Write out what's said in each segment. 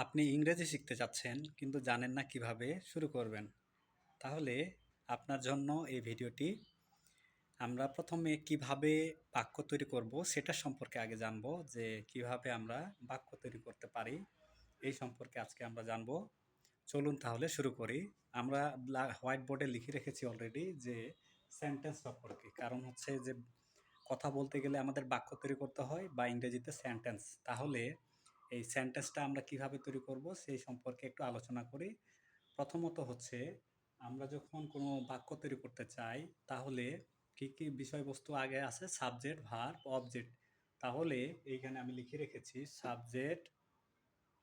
আপনি ইংরেজি শিখতে চাচ্ছেন, কিন্তু জানেন না কীভাবে শুরু করবেন। তাহলে আপনার জন্য এই ভিডিওটি। আমরা প্রথমে কীভাবে বাক্য তৈরি করব সেটা সম্পর্কে আগে জানব, যে কীভাবে আমরা বাক্য তৈরি করতে পারি এই সম্পর্কে আজকে আমরা জানব। চলুন তাহলে শুরু করি। আমরা হোয়াইট বোর্ডে লিখে রেখেছি অলরেডি যে সেন্টেন্স সম্পর্কে। কারণ হচ্ছে যে, কথা বলতে গেলে আমাদের বাক্য তৈরি করতে হয় বা ইংরেজিতে সেন্টেন্স। তাহলে এই সেন্টেন্সটা আমরা কীভাবে তৈরি করব সেই সম্পর্কে একটু আলোচনা করি। প্রথমত হচ্ছে, আমরা যখন কোনো বাক্য তৈরি করতে চাই, তাহলে কি কি বিষয়বস্তু আগে আছে? সাবজেক্ট ভার্ব অবজেক্ট তাহলে এইখানে আমি লিখে রেখেছি সাবজেক্ট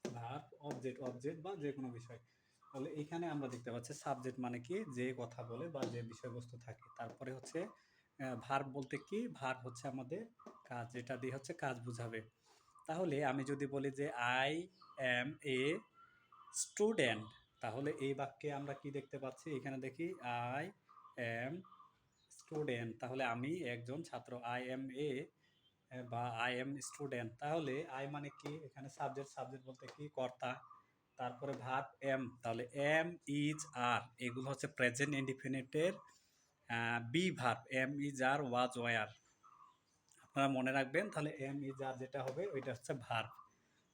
ভার্ব অবজেক্ট অবজেক্ট বা যে কোনো বিষয়। তাহলে এইখানে আমরা দেখতে পাচ্ছি সাবজেক্ট মানে কি? যে কথা বলে বা যে বিষয়বস্তু থাকে। তারপরে হচ্ছে ভার্ব বলতে কি? ভার্ব হচ্ছে আমাদের কাজ। যেটা দিয়ে হচ্ছে কাজ বুঝাবে। তাহলে আমি যদি বলি যে আই এম এ স্টুডেন্ট তাহলে এই বাক্যে আমরা কি দেখতে পাচ্ছি? এখানে দেখি আই এম স্টুডেন্ট তাহলে আমি একজন ছাত্র। আই এম এ বা আই এম স্টুডেন্ট তাহলে আই মানে কি? এখানে সাবজেক্ট সাবজেক্ট বলতে কি? কর্তা। তারপরে ভার্ব এম তাহলে এম ইজ আর এগুলো হচ্ছে present ইন্ডিফিনিটের be verb am is are was were আপনারা মনে রাখবেন, তাহলে এম ইজ আর যেটা হবে, ওইটা হচ্ছে ভার্ব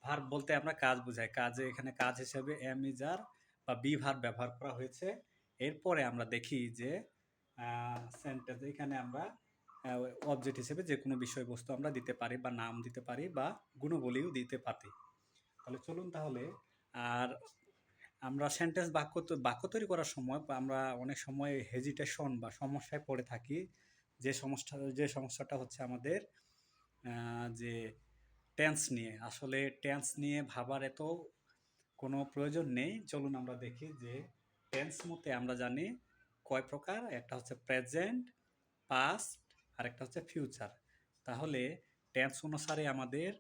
ভার্ব বলতে আমরা কাজ বোঝাই। কাজে এখানে কাজ হিসেবে এম ইজ আর বা বি ভার্ব ব্যবহার করা হয়েছে। এরপরে আমরা দেখি যে সেন্টেন্স এখানে আমরা অবজেক্ট হিসেবে যে কোনো বিষয়বস্তু আমরা দিতে পারি বা নাম দিতে পারি বা গুণবলিও দিতে পারি। তাহলে চলুন তাহলে, আর আমরা সেন্টেন্স বাক্য বাক্য তৈরি করার সময় আমরা অনেক সময় হেজিটেশন বা সমস্যায় পড়ে থাকি। যে সমস্যা, যে সমস্যাটা হচ্ছে আমাদের যে টেন্স নিয়ে। আসলে টেন্স নিয়ে ভাবার এত কোনো প্রয়োজন নেই। চলুন আমরা দেখি যে টেন্স মতে আমরা জানি কয় প্রকার। একটা হচ্ছে প্রেজেন্ট পাস্ট আর একটা হচ্ছে ফিউচার তাহলে টেন্স অনুসারে আমাদের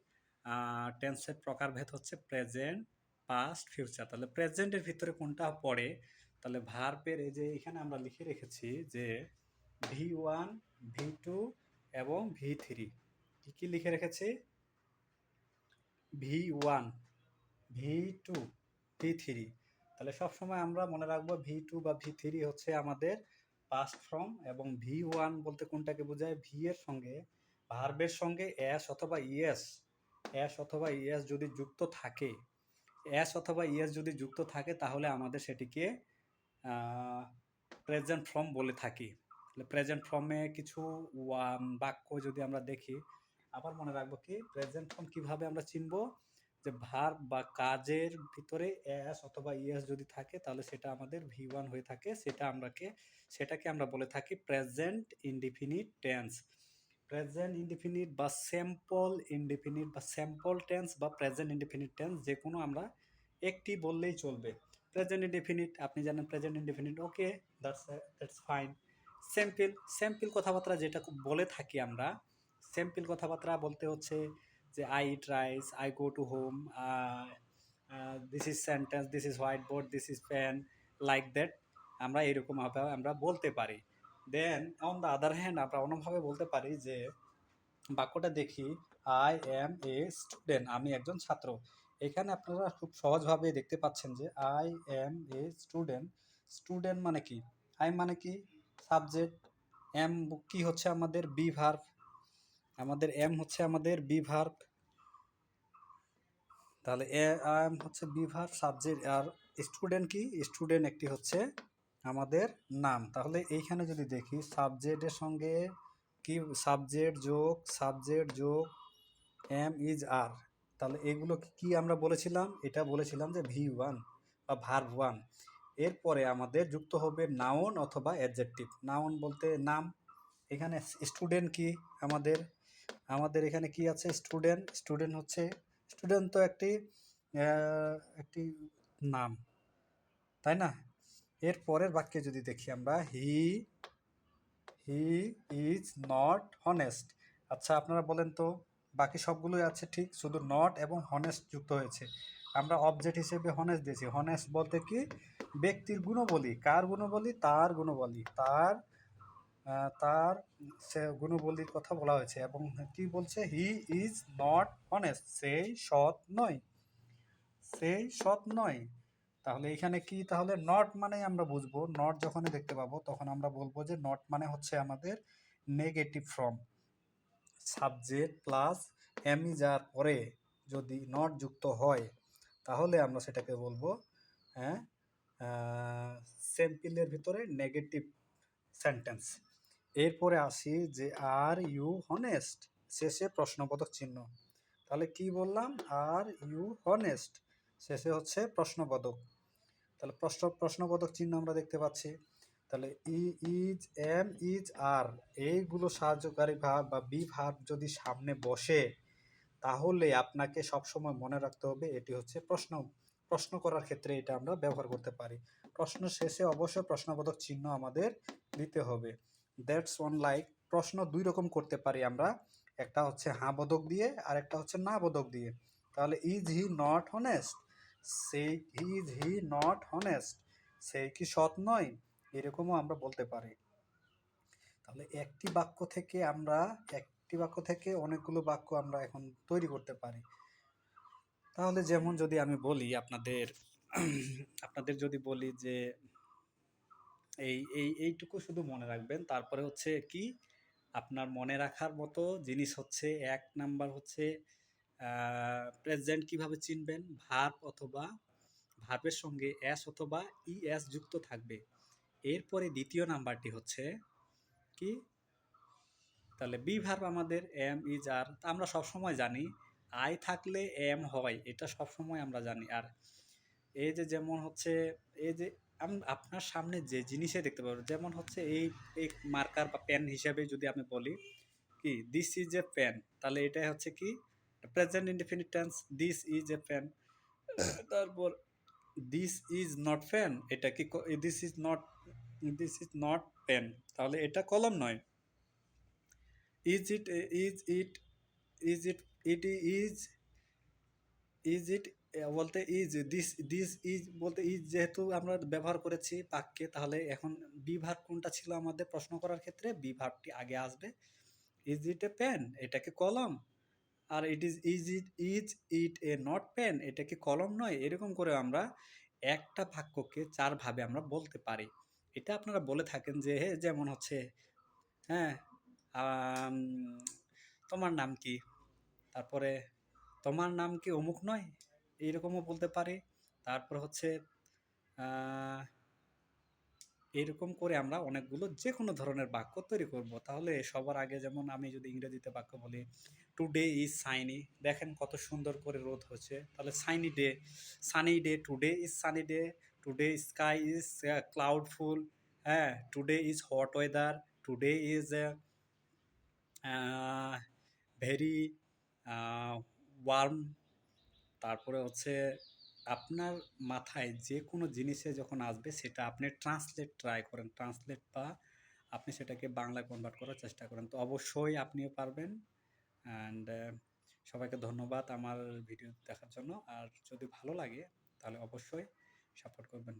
টেন্সের প্রকারভেদ হচ্ছে প্রেজেন্ট পাস্ট ফিউচার তাহলে প্রেজেন্টের ভিতরে কোনটা পড়ে? তাহলে ভার্বের এই যে এখানে আমরা লিখে রেখেছি যে ভি ওয়ান, ভি টু এবং ভি থ্রি। কী কী লিখে রেখেছি? V one, V two, V three. তাহলে সবসময় আমরা মনে রাখব ভি টু বা ভি থ্রি হচ্ছে আমাদের পাস্ট ফর্ম এবং ভি ওয়ান বলতে কোনটাকে বোঝায়? ভি এর সঙ্গে ভার্বের সঙ্গে এস অথবা ইএস এস অথবা ইএস যদি যুক্ত থাকে এস অথবা ইএস যদি যুক্ত থাকে তাহলে আমাদের সেটিকে প্রেজেন্ট ফর্ম বলে থাকি। তাহলে প্রেজেন্ট ফর্মে কিছু বাক্য যদি আমরা দেখি, আবার মনে রাখব কি? প্রেজেন্ট ফর্ম কীভাবে আমরা চিনব? যে ভার বা কাজের ভিতরে এস অথবা ইএস যদি থাকে, তাহলে সেটা আমাদের ভি ওয়ান হয়ে থাকে। সেটা আমরাকে, সেটাকে আমরা বলে থাকি present indefinite tense present indefinite বা স্যাম্পল ইনডিফিনিট বা স্যাম্পল টেন্স বা প্রেজেন্ট ইনডিফিনিট টেন্স যে কোনো আমরা একটি বললেই চলবে। প্রেজেন্ট ইনডিফিনিট আপনি জানেন present indefinite okay that's that's fine simple simple কথাবার্তা যেটা বলে থাকি আমরা স্যাম্পল কথাবার্তা বলতে হচ্ছে যে I eat rice I go to home this is sentence this is white board this is pen like that আমরা এরকমভাবে আমরা বলতে পারি। Then on the other hand আমরা অন্যভাবে বলতে পারি যে, বাক্যটা দেখি আই এম এ স্টুডেন্ট আমি একজন ছাত্র। এখানে আপনারা খুব সহজভাবে দেখতে পাচ্ছেন যে I am a student student মানে কি? আই মানে কি? সাবজেক্ট, এম কি হচ্ছে আমাদের বি ভার্ভ আমাদের এম হচ্ছে আমাদের বি ভার্ভ তাহলে এ এম হচ্ছে বি ভার্ভ সাবজেক্ট, আর স্টুডেন্ট কি? স্টুডেন্ট একটি হচ্ছে আমাদের নাম। তাহলে এইখানে যদি দেখি, সাবজেক্টের সঙ্গে কি, সাবজেক্ট যোগ সাবজেক্ট যোগ, এম ইজ আর, তাহলে এগুলো কি আমরা বলেছিলাম? এটা বলেছিলাম যে ভি ওয়ান বা ভার্ভ ওয়ান। এরপরে আমাদের যুক্ত হবে নাউন অথবা অ্যাডজেক্টিভ নাউন বলতে নাম, এখানে স্টুডেন্ট কি আমাদের আমাদের এখানে কি আছে? স্টুডেন্ট স্টুডেন্ট হচ্ছে স্টুডেন্ট তো একটি একটি নাম, তাই না? এর পরের বাক্যে যদি দেখি আমরা he he is not honest আচ্ছা আপনারা বলেন তো, বাকি সবগুলোই আছে ঠিক, শুধু নট এবং হনেস্ট যুক্ত হয়েছে। আমরা অবজেক্ট হিসেবে হনেস দিয়েছি। হনেস্ট বলতে কি? ব্যক্তির গুণবলী। কার গুণবলী? তার গুণবলী। তার তার সে গুণবলীর কথা বলা হয়েছে এবং কি বলছে? হি ইজ নট হনেস্ট সেই সৎ নয়। সেই সৎ নয়। তাহলে এখানে কি? তাহলে নট মানে আমরা বুঝব। নট যখনই দেখতে পাবো, তখন আমরা বলব যে নট মানে হচ্ছে আমাদের নেগেটিভ ফর্ম সাবজেক্ট প্লাস এমি যার পরে যদি নট যুক্ত হয় তাহলে আমরা সেটাকে বলব হ্যাঁ সেম্পিলের ভিতরে নেগেটিভ সেন্টেন্স এরপরে আসি যে আর ইউ হনেস্ট শেষে প্রশ্নবোধক চিহ্ন। তাহলে কি বললাম? আর ইউ হনেস্ট শেষে হচ্ছে প্রশ্নবোধক। তাহলে প্রশ্ন, প্রশ্নবোধক চিহ্ন আমরা দেখতে পাচ্ছি। তাহলে ই ইজ এম ইজ আর এইগুলো সাহায্যকারী ভাব বা বি ভাব যদি সামনে বসে তাহলে আপনাকে সবসময় মনে রাখতে হবে, এটি হচ্ছে প্রশ্ন। প্রশ্ন করার ক্ষেত্রে এটা আমরা ব্যবহার করতে পারি। প্রশ্ন শেষে অবশ্যই প্রশ্নবোধক চিহ্ন আমাদের দিতে হবে। দ্যাটস ওয়ান লাইক, প্রশ্ন দুই রকম করতে পারি আমরা। একটা হচ্ছে হাঁ বোধক দিয়ে, আর একটা হচ্ছে না বোধক দিয়ে। তাহলে ইজ হি নট হনেস্ট সেই ইজ হি নট হনেস্ট সেই কি সৎ নয়? এরকমও আমরা বলতে পারি। তাহলে একটি বাক্য থেকে আমরা একটি বাক্য থেকে অনেকগুলো বাক্য আমরা এখন তৈরি করতে পারি। তাহলে যেমন যদি আমি বলি আপনাদের আপনাদের যদি বলি যে এই এই, এইটুকু শুধু মনে রাখবেন, তারপরে হচ্ছে কি? আপনার মনে রাখার মতো জিনিস হচ্ছে এক নাম্বার হচ্ছে প্রেজেন্ট কীভাবে চিনবেন? ভার্ব অথবা ভার্বের সঙ্গে এস অথবা ই এস যুক্ত থাকবে। এরপরে দ্বিতীয় নাম্বারটি হচ্ছে কি? তাহলে বি ভার্ব আমাদের এম ইজ আর আমরা সবসময় জানি। আই থাকলে এম হয়, এটা সবসময় আমরা জানি। আর এই যে যেমন হচ্ছে, এই যে আপনার সামনে যে জিনিসে দেখতে পাবেন যেমন হচ্ছে এই এই মার্কার বা পেন হিসাবে যদি আমি বলি কি দিস ইজ এ পেন তাহলে এটা হচ্ছে কি? Present indefinite tense this is a pen তারপর দিস ইজ নট পেন এটা কি this is not this is not pen তাহলে এটা কলম নয়। Is it is it is it it is is it বলতে ইজ দিস দিস ইজ বলতে is যেহেতু আমরা ব্যবহার করেছি বাক্যে, তাহলে এখন বি ভার্ব কোনটা ছিল আমাদের প্রশ্ন করার ক্ষেত্রে? বি ভার্বটি আগে আসবে। ইজ ইট এ পেন এটা কি কলম। আর it is is it is it a not pen এটা কি কলম নয়। এরকম করে আমরা একটা বাক্যকে চার ভাবে আমরা বলতে পারি। এটা আপনারা বলে থাকেন যে যেমন হচ্ছে হ্যাঁ তোমার নাম কি? তারপরে, তোমার নাম কি অমুক নয়? এইরকমও বলতে পারি। তারপর হচ্ছে এরকম করে আমরা অনেকগুলো যে কোনো ধরনের বাক্য তৈরি করব। তাহলে সবার আগে যেমন আমি যদি ইংরেজিতে বাক্য বলি টুডে ইজ সাইনি দেখেন কত সুন্দর করে রোদ হচ্ছে। তাহলে shiny day sunny day today is sunny day today sky is cloudful হ্যাঁ today is hot weather today is very warm তারপরে হচ্ছে আপনার মাথায় যে কোনো জিনিসে যখন আসবে সেটা আপনি ট্রান্সলেট ট্রাই করেন। ট্রান্সলেট বা আপনি সেটাকে বাংলায় কনভার্ট করার চেষ্টা করেন। তো অবশ্যই আপনিও পারবেন। অ্যান্ড সবাইকে ধন্যবাদ আমার ভিডিও দেখার জন্য। আর যদি ভালো লাগে তাহলে অবশ্যই সাপোর্ট করবেন।